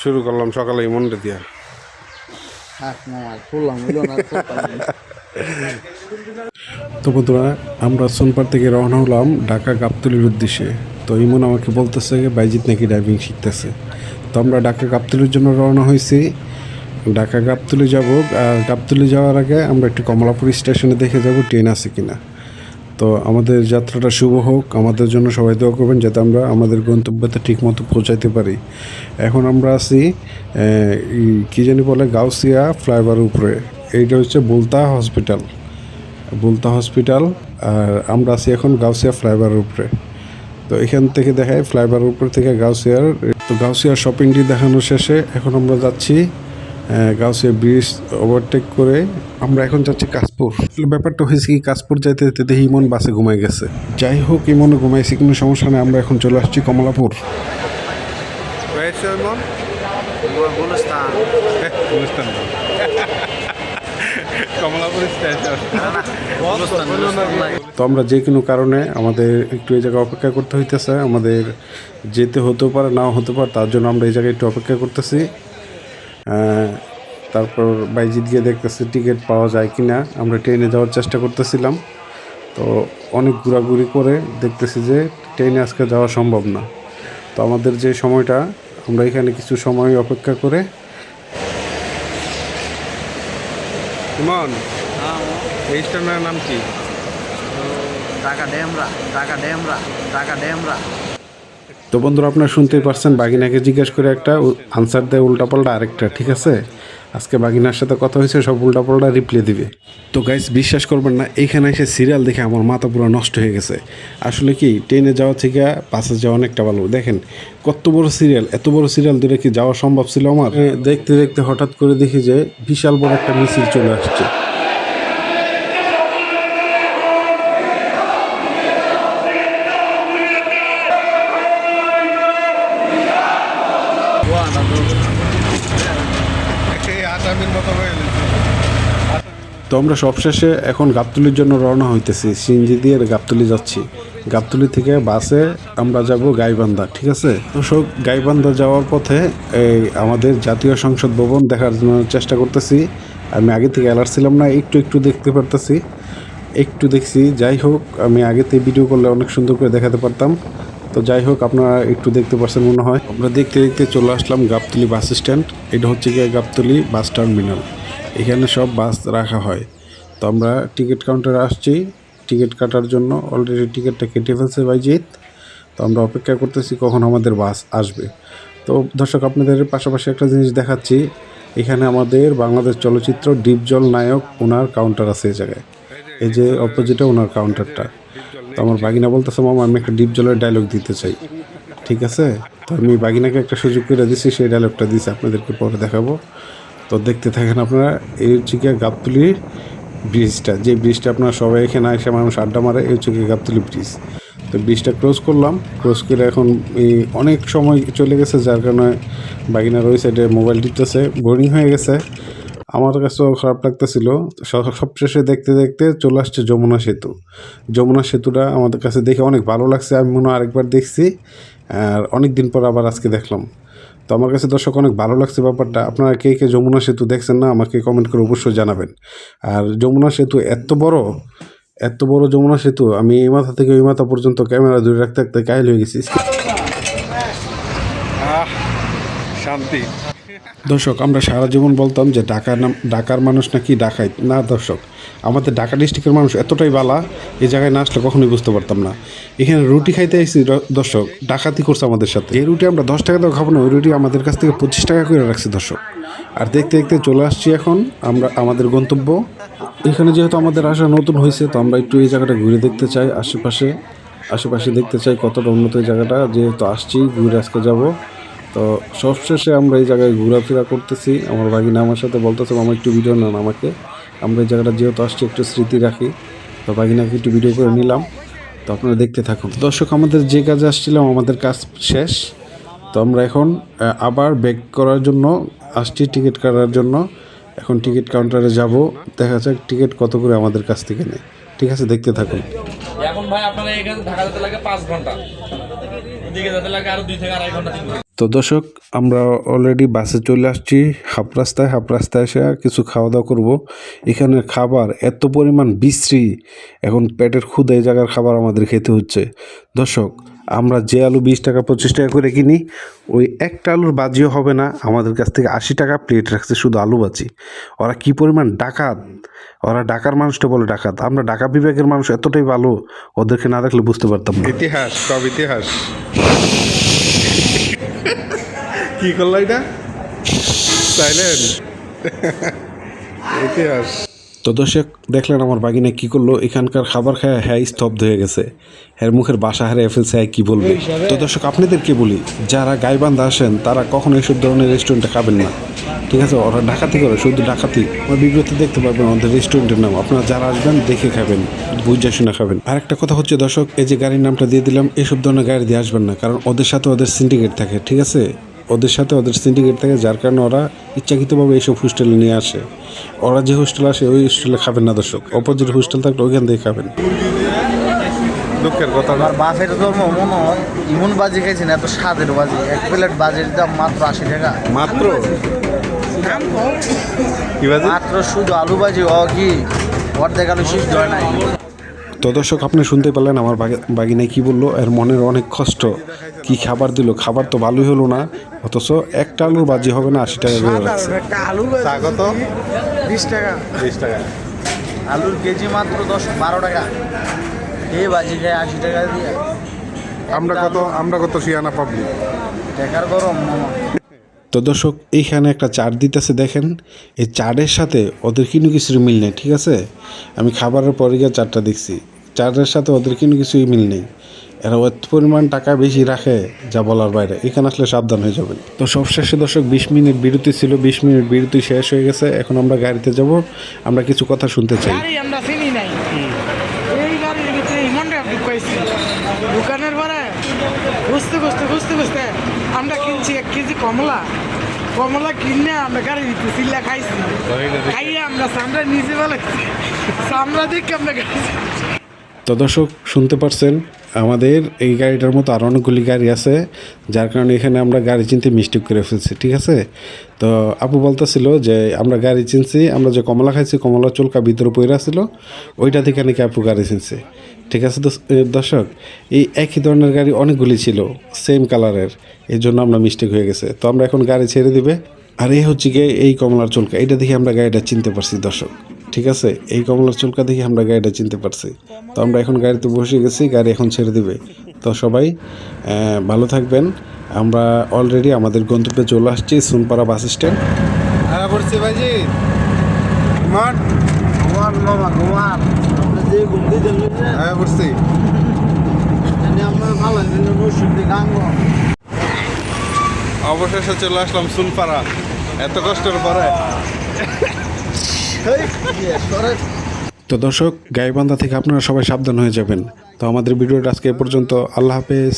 শুরু করলাম সকালে মনটা দিয়া। তো বন্ধুরা আমরা সোনপার থেকে রওনা হলাম ঢাকা গাবতলির উদ্দেশ্যে। তো ইমন আমাকে বলতেছে বাইজিৎ নাকি ড্রাইভিং শিখতেছে? তো আমরা ঢাকা গাবতলির জন্য রওনা হয়েছি। ঢাকা গাবতলি যাব আর গাবতলি যাওয়ার আগে আমরা একটু কমলাপুর স্টেশনে দেখে যাব ট্রেন আছে কিনা। তো আমাদের যাত্রাটা শুভ হোক। আমাদের জন্য সবাই দোয়া করবেন যাতে আমরা আমাদের গন্তব্যতে ঠিকমতো পৌঁছাইতে পারি। এখন আমরা আছি কী জানি বলে, গাউসিয়া ফ্লাইওভার উপরে। এইটা হচ্ছে বুলতা হসপিটাল। বুলতা হসপিটাল, আর আমরা আছি এখন গাউসিয়া ফ্লাইওভারের উপরে। তো এখান থেকে দেখায় ফ্লাইওভারের উপর থেকে গাউসিয়ার, তো গাউসিয়ার শপিংটি দেখানো শেষে এখন আমরা যাচ্ছি আহ, গাউসিয়া ব্রিজ ওভারটেক করে আমরা এখন যাচ্ছি কাশপুর। ব্যাপারটা হয়েছে কি কাশপুর যাইতে যেতে দেখি ইমন বাসে ঘুমাই গেছে। যাই হোক ইমন ঘুমাইছি কোনো সমস্যা নেই আমরা এখন চলে আসছি কমলাপুর। তো আমরা যে কোনো কারণে আমাদের একটু এই জায়গায় অপেক্ষা করতে হইতেছে আমাদের যেতে হতেও পারে নাও হতে পারে তার জন্য আমরা এই জায়গায় একটু অপেক্ষা করতেছি। তারপর বাইজিৎ গিয়ে দেখতেছি টিকিট পাওয়া যায় কি না আমরা ট্রেনে যাওয়ার চেষ্টা করতেছিলাম। তো অনেক ঘোরাঘুরি করে দেখতেছি যে ট্রেনে আজকে যাওয়া সম্ভব না। তো আমাদের যে সময়টা, আমরা এখানে কিছু সময় অপেক্ষা করে ইমন এই স্টেশনের নাম কি? ঢাকা ড্যামরা ঢাকা ড্যামরা ঢাকা ড্যামরা তো বন্ধুরা, আপনারা শুনতেই পারছেন বাগিনাকে জিজ্ঞেস করে একটা আনসার দেয় উল্টাপাল্টা আরেকটা, ঠিক আছে? আজকে বাগিনার সাথে কথা হয়েছে, সব উল্টাপাল্টা রিপ্লাই দিবে। তো গাইস বিশ্বাস করবেন না এখানে এসে সিরিয়াল দেখে আমার মাথা পুরো নষ্ট হয়ে গেছে। আসলে কি ট্রেনে যাওয়া থেকে বাসে যাওয়া অনেকটা ভালো। দেখেন, কত বড় সিরিয়াল এত বড় সিরিয়াল ধরে কি যাওয়া সম্ভব ছিল আমার? দেখতে দেখতে হঠাৎ করে দেখি যে বিশাল বড় একটা মিছিল চলে আসছে। তো আমরা সবশেষে এখন গাবতলির জন্য রওনা হইতেছি। সিনজি দিয়ে গাবতলি যাচ্ছি। গাবতলি থেকে বাসে আমরা যাব গাইবান্ধা, ঠিক আছে? তো সব গাইবান্ধা যাওয়ার পথে এই আমাদের জাতীয় সংসদ ভবন দেখার জন্য চেষ্টা করতেছি। আমি আগে থেকে অ্যালার্ট ছিলাম না, একটু একটু দেখতে পারতেছি। একটু দেখছি, যাই হোক, আমি আগেতে ভিডিও করলে অনেক সুন্দর করে দেখাতে পারতাম। তো যাই হোক, আপনারা একটু দেখতে পাচ্ছেন মনে হয়। আমরা দেখতে দেখতে চলে আসলাম গাবতলি বাস স্ট্যান্ড এটা হচ্ছে গিয়ে গাবতলি বাস টার্মিনাল। এখানে সব বাস রাখা হয়। তো আমরা টিকিট কাউন্টারে আসছি। টিকিট কাটার জন্য অলরেডি টিকিটটা কেটে ফেলছে বাইজিৎ। তো আমরা অপেক্ষা করতেছি কখন আমাদের বাস আসবে। তো দর্শক, আপনাদের পাশাপাশি একটা জিনিস দেখাচ্ছি। এখানে আমাদের বাংলাদেশ চলচ্চিত্র ডিপজল নায়ক ওনার কাউন্টার আছে এই জায়গায়। এই যে অপোজিটে ওনার কাউন্টারটা। তো আমার বাগিনা বলতেছে, মামা, আমি একটা ডিপ জলের ডায়লগ দিতে চাই। ঠিক আছে? তো আমি বাগিনাকে একটা সুযোগ করে দিছি, সেই ডায়লগটা দিছি। আপনাদেরকে পরে দেখাবো। দেখতে থাকেন আপনারা এই হচ্ছে গিয়ে গাবতলি ব্রিজটা। যে ব্রিজটা আপনারা সবাই এখানে এসে মানুষ আড্ডা মারে এই হচ্ছে গিয়ে গাবতলি ব্রিজ। তো ব্রিজটা ক্রস করলাম, ক্রস করে এখন এই অনেক সময় চলে গেছে, যার কারণে বাগিনার ওই সাইডে মোবাইল টিপতেছে বোরিং হয়ে গেছে। আমার কাছেও খারাপ লাগতেছিল। সবশেষে দেখতে দেখতে চলে আসছে যমুনা সেতু। যমুনা সেতুটা আমাদের কাছে দেখে অনেক ভালো লাগছে, আমি মনে হয় আরেকবার দেখছি। আর অনেক দিন পর আবার আজকে দেখলাম। তো আমার কাছে দর্শক অনেক ভালো লাগছে ব্যাপারটা। আপনারা কে কে যমুনা সেতু দেখছেন না, আমাকে কমেন্ট করে অবশ্যই জানাবেন। আর যমুনা সেতু এত বড় এত বড় যমুনা সেতু, আমি এই মাথা থেকে ওই মাথা পর্যন্ত ক্যামেরা দূরে রাখতে রাখতে কাহিল হয়ে গেছি। শান্তি। দর্শক, আমরা সারা জীবন বলতাম যে ঢাকার নাম ঢাকার মানুষ নাকি ডাকায় না, দর্শক, আমাদের ঢাকা ডিস্ট্রিক্টের মানুষ এতটাই বালা, এই জায়গায় না আসলে কখনোই বুঝতে পারতাম না। এখানে রুটি খাইতে আইসি র- দর্শক, ডাকাতি করছে আমাদের সাথে। যে রুটি আমরা দশ টাকা দাও খাব না, ওই রুটি আমাদের কাছ থেকে পঁচিশ টাকা করে রাখছি দর্শক। আর দেখতে দেখতে চলে আসছি এখন, আমরা আমাদের গন্তব্য। এখানে যেহেতু আমাদের আসা নতুন হয়েছে তো আমরা একটু এই জায়গাটা ঘুরে দেখতে চাই, আশেপাশে আশেপাশে দেখতে চাই কতটা উন্নত এই জায়গাটা। যেহেতু আসছি, ঘুরে আজকে যাব। তো সবশেষে আমরা এই জায়গায় ঘোরাফেরা করতেছি। আমার ভাগিনা আমার সাথে বলতেছে আমার একটু ভিডিও নেন আমাকে। আমরা এই জায়গাটা যেহেতু আসছি, একটু স্মৃতি রাখি। তো ভাগিনাকে একটু ভিডিও করে নিলাম। তো আপনারা দেখতে থাকুন। দর্শক, আমাদের যে কাজে আসছিলাম, আমাদের কাজ শেষ। তো আমরা এখন আবার ব্যাক করার জন্য আসছি টিকিট কাটার জন্য। এখন টিকিট কাউন্টারে যাব। দেখা যাক টিকিট কত করে আমাদের কাছ থেকে নেয়। ঠিক আছে, দেখতে থাকুন। এখন ভাই আপনারা এখানে ঢাকা যেতে লাগে পাঁচ ঘণ্টা। ওদিকে যেতে লাগে আরও দুই থেকে আড়াই ঘণ্টা। তো দর্শক, আমরা অলরেডি বাসে চলে আসছি। হাফ রাস্তায় হাফ রাস্তায় এসে কিছু খাওয়া দাওয়া করব। এখানের খাবার এত পরিমাণ বিশ্রী। এখন পেটের ক্ষুদে এই জায়গার খাবার আমাদের খেতে হচ্ছে। দর্শক, আমরা যে আলু বিশ টাকা পঁচিশ টাকা করে কিনি, ওই একটা আলুর বাজিও হবে না। আমাদের কাছ থেকে আশি টাকা প্লেট রাখছে শুধু আলু বাজি। ওরা কি পরিমাণ ডাকাত? ওরা ডাকার মানুষটা বলে ডাকাত। আমরা ডাকা বিভাগের মানুষ, এতটাই ভালো, ওদেরকে না দেখলে বুঝতে পারতাম ইতিহাস, সব ইতিহাস। কি করল এটা? সাইলেন্ট ইতিহাস তো দর্শক দেখলেন আমার বাগিনা কি করল? এখানকার খাবার খায় হ্যাঁ স্তব্ধ হয়ে গেছে। হ্যাঁ মুখের বাসা হারিয়ে ফেলছে হ্যাঁ কি বলবে? তো দর্শক, আপনাদেরকে বলি, যারা গাইবান্ধা আসেন, তারা কখনো এইসব ধরনের রেস্টুরেন্টে খাবেন না। ঠিক আছে? ওরা ডাকাতি করে, শুধু ডাকাতি আমার বিজ্ঞপ্তি দেখতে পাবেন ওদের রেস্টুরেন্টের নাম। আপনারা যারা আসবেন, দেখে খাবেন, বুঝে শুনে খাবেন। আর একটা কথা হচ্ছে দর্শক, এই যে গাড়ির নামটা দিয়ে দিলাম এইসব ধরনের গাড়ি দিয়ে আসবেন না, কারণ ওদের সাথে ওদের সিন্ডিকেট থাকে। ঠিক আছে? ওদের সাথে ওদের সিন্ডিকেট থাকে যার কারণে ওরা ইচ্ছাকৃতভাবে এইসব হোস্টেলে নিয়ে আসে। ওরা যে হোস্টেল আসে ওই হোস্টেলে খাবেন না দর্শক। অপোজিট হোস্টেল থাকলে ওইখান থেকে খাবেন। দুঃখের কথা আমার বাপের জন্ম মনে হয় ইমন বাজি খাইছেন এত স্বাদের বাজি। এক প্লেট বাজির দাম মাত্র আশি টাকা। মাত্র? কি মাত্র শুধু আলু বাজি ও কি অর্ধেক আলু শেষ হয় নাই। তো দর্শক আপনি শুনতে পেলেন আমার বাগি- বাগিনায় কি বলল? এর মনের অনেক কষ্ট। কি খাবার দিল? খাবার তো ভালোই হলো না। অথচ একটা আলুর বাজি হবে না আশি টাকা করে রাখছে একটা আলু চা কত? বিশ টাকা। বিশ টাকা। আলুর কেজি মাত্র দশ বারো টাকা। এই বাজি খায় আশি টাকা দিয়ে? আমরা কত আমরা কত শিয়ানা পাবলিক? দেখার গরম মামা। তো দর্শক, এইখানে একটা চাট দিতেছে, দেখেন। এই চাটের সাথে ওদের কিন্তু কিছুর মিল নেই, ঠিক আছে? আমি খাবারের পরে গিয়ে চারটা দেখছি। চাটের সাথে ওদের কিন্তু কিছুই মিল নেই। এরা অত পরিমাণ টাকা বেশি রাখে, যা বলার বাইরে। এখানে আসলে সাবধান হয়ে যাবেন। তো সবশেষে দর্শক, বিশ মিনিট বিরতি ছিল, বিশ মিনিট বিরতি শেষ হয়ে গেছে। এখন আমরা গাড়িতে যাব। আমরা কিছু কথা শুনতে চাই। আমরা চিনি নাই। এই গাড়ির ভিতরে দোকানের পরে খুঁজতে খুঁজতে খুঁজতে খুঁজতে আমরা কিনছি এক কেজি কমলা। কমলা কিনে আমরা গাড়ির ভিতরে চিল্লা খাইছি। খাইয়ে আমরা সামরা নিজে বেলাইছি সামরা দেখে আমরা গাড়ি তো দর্শক শুনতে পারছেন আমাদের এই গাড়িটার মতো আরও অনেকগুলি গাড়ি আছে যার কারণে এখানে আমরা গাড়ি চিনতে মিস্টেক করে ফেলছি ঠিক আছে? তো আপু বলতেছিল যে আমরা গাড়ি চিনছি আমরা যে কমলা খাইছি কমলা চুলকা ভিতরে পইরা ছিল ওইটা থেকে নাকি আপু গাড়ি চিনছে। ঠিক আছে দর্শ- দর্শক, এই একই ধরনের গাড়ি অনেকগুলি ছিল সেম কালারের এই জন্য আমরা মিস্টেক হয়ে গেছে। তো আমরা এখন গাড়ি ছেড়ে দিবে। আর এই হচ্ছে গিয়ে এই কমলার চুলকা। এটা দেখে আমরা গাড়িটা চিনতে পারছি, দর্শক। ঠিক আছে? এই কমলার চুলকা দেখে আমরা গাড়িটা চিনতে পারছি। তো আমরা এখন গাড়িতে বসে গেছি, গাড়ি এখন ছেড়ে দিবে। তো সবাই ভালো থাকবেন। আমরা অলরেডি আমাদের গন্তব্যে চলে আসছি, সুনপাড়া বাস স্ট্যান্ড মাঠ। ঘুমান হ্যাঁ অবশেষে চলে আসলাম সুলপাড়া এত কষ্টের পরে। তো দর্শক, গাইবান্ধা থেকে আপনারা সবাই সাবধান হয়ে যাবেন। তো আমাদের ভিডিওটা আজকে পর্যন্ত। আল্লাহ হাফেজ।